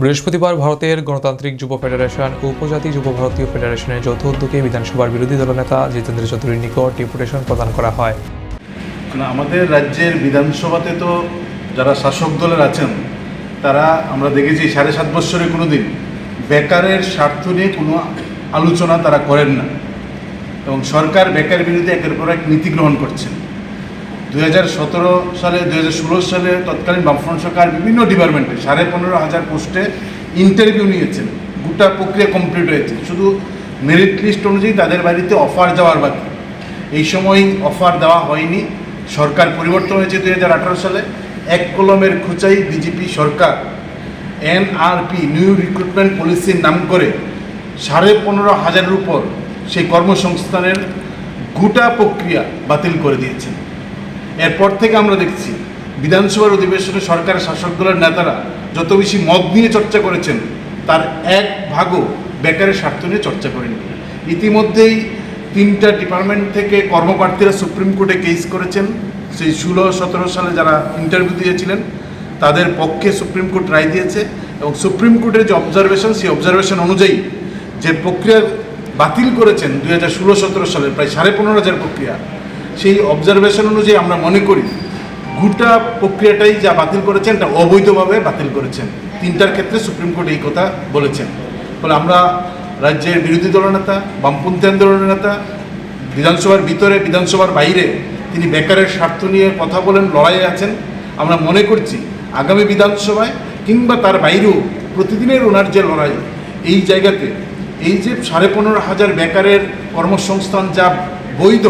বৃহস্পতিবার ভারতের গণতান্ত্রিক যুব ফেডারেশন ও উপজাতি যুব ভারতীয় ফেডারেশনের যৌথ উদ্যোগে বিধানসভার বিরোধী দলনেতা জিতেন্দ্র চৌধুরীর নিকট ডেপুটেশন প্রদান করা হয়। আমাদের রাজ্যের বিধানসভাতে তো যারা শাসক দলের আছেন, তারা আমরা দেখেছি সাড়ে সাত বৎসরে কোনো দিন বেকারের স্বার্থ নিয়ে কোনো আলোচনা তারা করেন না। এবং সরকার বেকার বিরুদ্ধে একের পর এক নীতি গ্রহণ করছে। দু হাজার সতেরো সালে দু হাজার ষোলো সালে তৎকালীন বামফ্রন্ট সরকার বিভিন্ন ডিপার্টমেন্টে সাড়ে পনেরো হাজার পোস্টে ইন্টারভিউ নিয়েছেন গোটা প্রক্রিয়া কমপ্লিট হয়েছে শুধু মেরিট লিস্ট অনুযায়ী তাদের বাড়িতে অফার যাওয়ার বাকি। এই সময় অফার দেওয়া হয়নি। সরকার পরিবর্তন হয়েছে দু হাজার আঠারো সালে। এক কলমের খুচাই বিজেপি সরকার এনআরপি নিউ রিক্রুটমেন্ট পলিসির নাম করে সাড়ে পনেরো হাজারের উপর সেই কর্মসংস্থানের গোটা প্রক্রিয়া বাতিল করে দিয়েছেন। এরপর থেকে আমরা দেখছি, বিধানসভার অধিবেশনে সরকারের শাসক দলের নেতারা যত বেশি মদ নিয়ে চর্চা করেছেন, তার এক ভাগও বেকারের স্বার্থ নিয়ে চর্চা করেনি। ইতিমধ্যেই তিনটা ডিপার্টমেন্ট থেকে কর্মপ্রার্থীরা সুপ্রিম কোর্টে কেস করেছেন। সেই ষোলো সতেরো সালে যারা ইন্টারভিউ দিয়েছিলেন, তাদের পক্ষে সুপ্রিম কোর্ট রায় দিয়েছে এবং সুপ্রিম কোর্টের যে অবজারভেশন, সেই অবজারভেশন অনুযায়ী যে প্রক্রিয়া বাতিল করেছেন দুই হাজার ষোলো সতেরো সালে প্রায় সাড়ে পনেরো হাজার প্রক্রিয়া সেই অবজারভেশন অনুযায়ী আমরা মনে করি, গোটা প্রক্রিয়াটাই যা বাতিল করেছেন তা অবৈধভাবে বাতিল করেছেন। তিনটার ক্ষেত্রে সুপ্রিম কোর্ট এই কথা বলেছেন। ফলে আমরা রাজ্যের বিরোধী দলনেতা বামপন্থী আন্দোলনের নেতা, বিধানসভার ভিতরে, বিধানসভার বাইরে তিনি বেকারের স্বার্থ নিয়ে কথা বলেন, লড়াইয়ে আছেন। আমরা মনে করছি আগামী বিধানসভায় কিংবা তার বাইরেও প্রতিদিনের ওনার যে লড়াই, এই জায়গাতে এই যে সাড়ে পনেরো হাজার বেকারের কর্মসংস্থান যা বৈধ